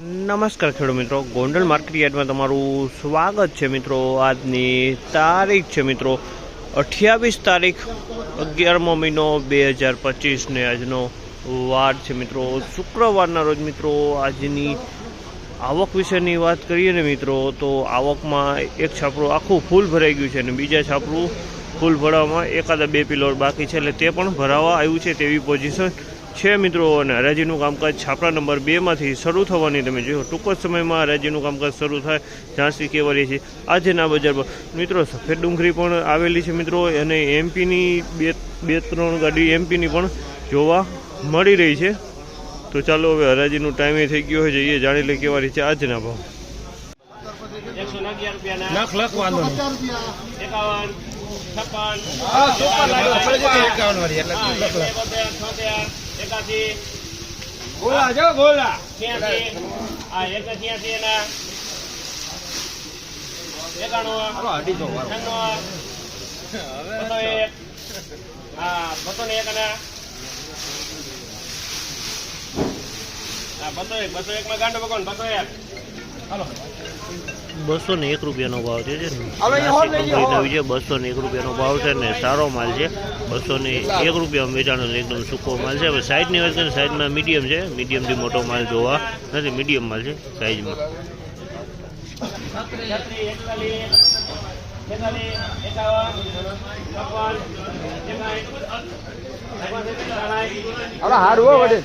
નમસ્કાર ખેડૂત મિત્રો. ગોંડલ માર્કેટ યાર્ડમાં તમારું સ્વાગત છે મિત્રો. આજની તારીખ છે મિત્રો અઠ્યાવીસ તારીખ અગિયારમો મહિનો બે હજાર પચીસને આજનો વાર છે મિત્રો. શુક્રવારના રોજ મિત્રો આજની આવક વિશેની વાત કરીએ ને મિત્રો, તો આવકમાં એક છાપરું આખું ફૂલ ભરાઈ ગયું છે અને બીજા છાપરું ફૂલ ભરાવામાં એકાદા બે પિલોર બાકી છે એટલે તે પણ ભરાવા આવ્યું છે તેવી પોઝિશન છે મિત્રો અને હરાજીનું કામકાજ છાપરા નંબર બેમાંથી શરૂ થવાની તમે જોયો. ટૂંક જ સમયમાં હરાજીનું કામકાજ શરૂ થાય ઝાંસી કેવરી છે આજના બજારમાં મિત્રો સફેદ ડુંગળી પણ આવેલી છે મિત્રો અને એમપીની બે બે ત્રણ ગાડી એમપીની પણ જોવા મળી રહી છે. તો ચાલો હવે હરાજીનું ટાઈમે થઈ ગયો હોય જઈએ જાણી લઈએ કેવા રીતે આજના ભાવ. લખ લખ વાંધો એકાવન છપ્પન એકાવન વાળી એટલે લખ લખ. એકાસી ગોળા જો ગોળા. છ્યાસી આ એક છ્યાસી એના એકાણું અઢીસો બસો એક. હા બસો ને એક એના હા બસો એક બસો એક માં ગાંડો ભગવાન બસો એક. બસો ને એક રૂપિયાનો ભાવ છે હોલ. છે બસો ને એક રૂપિયાનો ભાવ છે ને સારો માલ છે બસો ને એક રૂપિયા વેચાણો એકદમ સૂકો માલ છે હવે સાઈઝની વાત કરીએ સાઈઝમાં મીડિયમ છે મીડિયમથી મોટો માલ જોવા નથી મીડિયમ માલ છે સાઈઝમાં હારું વડે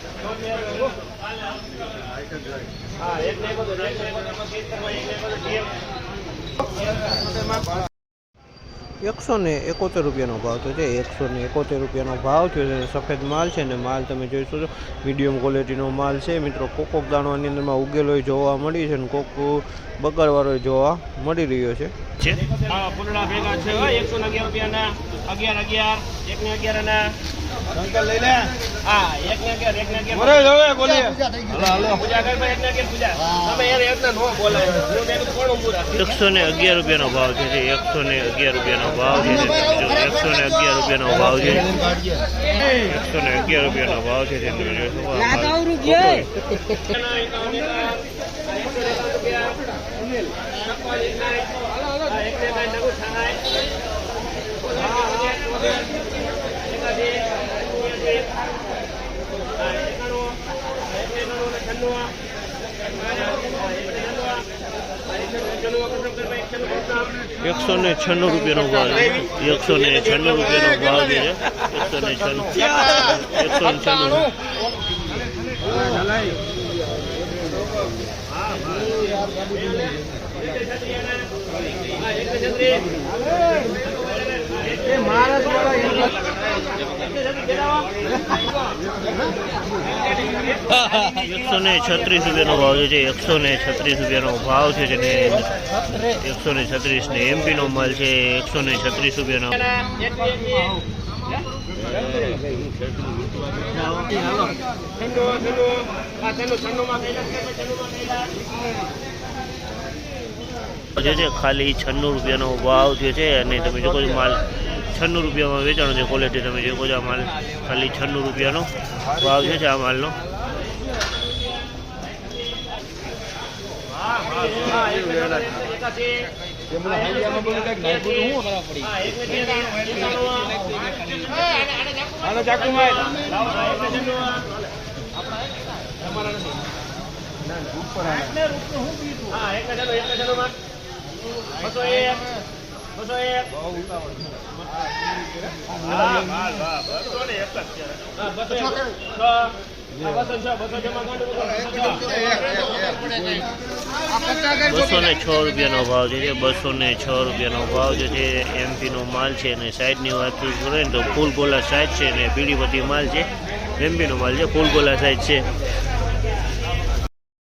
એકસો ને એકોતેર રૂપિયાનો ભાવ તો છે. એકસો ને એકોતેર રૂપિયાનો ભાવ થયો છે સફેદ માલ છે ને માલ તમે જોઈ શકો મીડિયમ ક્વોલિટીનો માલ છે. મિત્રો, કોકોક કોક અંદરમાં ઉગેલો જોવા મળી છે ને કોક બગાડવાળો જોવા મળી રહ્યો છે. અગિયાર અગિયાર અગિયાર એક અગિયાર ના લઈ લે હા એક ને અગિયાર એક ને કે બોલે જોવે બોલે હાલો હાલો પૂજા કર ભાઈ, એક ને કે પૂજા તમે યાર એકના નો બોલે હું મેં કીધું કોણ ઊભું રાખે? એકસો ને અગિયાર રૂપિયાનો ભાવ છે જે એકસો ને અગિયાર રૂપિયાનો ભાવ છે જે એકસો ને અગિયાર રૂપિયાનો ભાવ છે એકસો ને અગિયાર રૂપિયાનો ભાવ છે જે તમે જોઈ શકો આ માલ ખોટો એના એકાવન એકા, આ એકસો ને એકાવન રૂપિયા. છપ્પન એક નાય. આ એક ને નાય, નવું છાનાય. હા, હા, ચોતેર, એકાસી, એંસી. આ એકાણું, આ એક ને નવ્વાણું ને છન્નું. આ એક ને નવ્વાણું. આ એક ને નવ્વાણું કસમ કર ભાઈ, એક ને નવ્વાણું. એકસો ને છન્નું રૂપિયાનો ભાવ છે. એકસો ને છન્નું રૂપિયાનો ભાવ છે. એકસો ને છન્નું. એકસો ને છન્નું. એકસો ને છત્રીસ રૂપિયાનો ભાવ છે એકસો ને છત્રીસ રૂપિયાનો ભાવ છે, જેને એકસો ને છત્રીસ ને એમપીનો માલ છે, એકસો ને છત્રીસ રૂપિયાનો. જે છે, ખાલી છન્નું રૂપિયાનો ભાવ જે છે, અને તમે જો કોઈ માલ છન્નું રૂપિયામાં વેચાણો છે ક્વોલિટી તમે જો કોઈ આ માલ ખાલી છન્નું રૂપિયાનો ભાવ છે આ માલનો બસો એક, બસો એક. હા, બસો ને એક જ છે. હા, બસો ને છ રૂપિયાનો ભાવ છે બસો ને છ રૂપિયાનો ભાવ જે છે, એમપીનો માલ છે અને સાઈડની વાત કરીએ ને તો ફૂલ ગોલા સાઈડ છે ને પીળી માલ છે. એમપીનો માલ છે ફૂલ ગોલા સાઈઝ છે.